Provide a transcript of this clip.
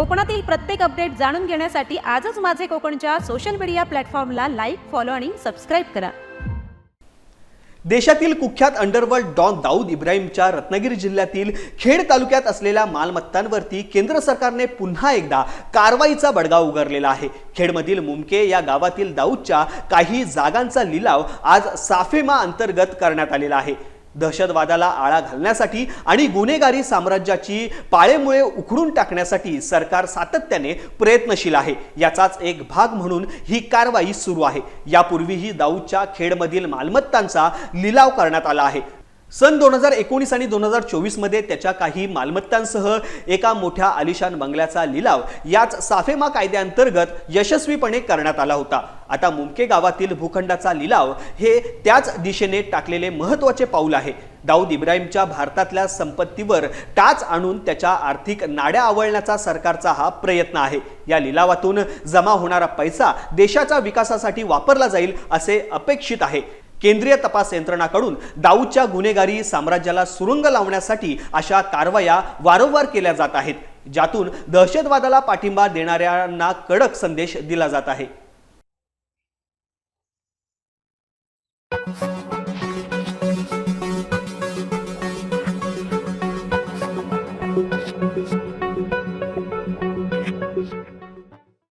कोकणातील प्रत्येक अपडेट जाणून घेण्यासाठी आजच माझे कोकणच्या सोशल मीडिया प्लॅटफॉर्मला लाईक फॉलो आणि सबस्क्राईब करा. देशातील कुख्यात अंडरवर्ल्ड डॉन दाऊद इब्राहिमच्या रत्नागिरी जिल्ह्यातील खेड तालुक्यात असलेल्या मालमत्तांवरती केंद्र सरकारने पुन्हा एकदा कारवाईचा बडगा उगारलेला आहे. खेडमधील मुमके या गावातील दाऊदच्या काही जागांचा लिलाव आज साफेमा अंतर्गत करण्यात आलेला आहे. दहशतवादाला आळा घालण्यासाठी आणि गुन्हेगारी साम्राज्याची पाळेमुळे उखडून टाकण्यासाठी सरकार सातत्याने प्रयत्नशील आहे. याचाच एक भाग म्हणून ही कारवाई सुरू आहे. यापूर्वीही दाऊदच्या खेडमधील मालमत्तांचा लिलाव करण्यात आला आहे. सन दोन हजार एकोणीस आणि दोन हजार चोवीसमध्ये त्याच्या काही मालमत्तांसह एका मोठ्या आलिशान बंगल्याचा लिलाव याच साफेमा कायद्याअंतर्गत यशस्वीपणे करण्यात आला होता. आता मुमके गावातील भूखंडाचा लिलाव हे त्याच दिशेने टाकलेले महत्त्वाचे पाऊल आहे. दाऊद इब्राहिमच्या भारतातल्या संपत्तीवर टाच आणून त्याच्या आर्थिक नाड्या आवळण्याचा सरकारचा हा प्रयत्न आहे. या लिलावातून जमा होणारा पैसा देशाच्या विकासासाठी वापरला जाईल असे अपेक्षित आहे. केंद्रीय तपास यंत्रणाकडून दाऊदच्या गुन्हेगारी साम्राज्याला सुरुंग लावण्यासाठी अशा कारवाया वारंवार केल्या जात आहेत ज्यातून दहशतवादाला पाठिंबा देणाऱ्यांना कडक संदेश दिला जात आहे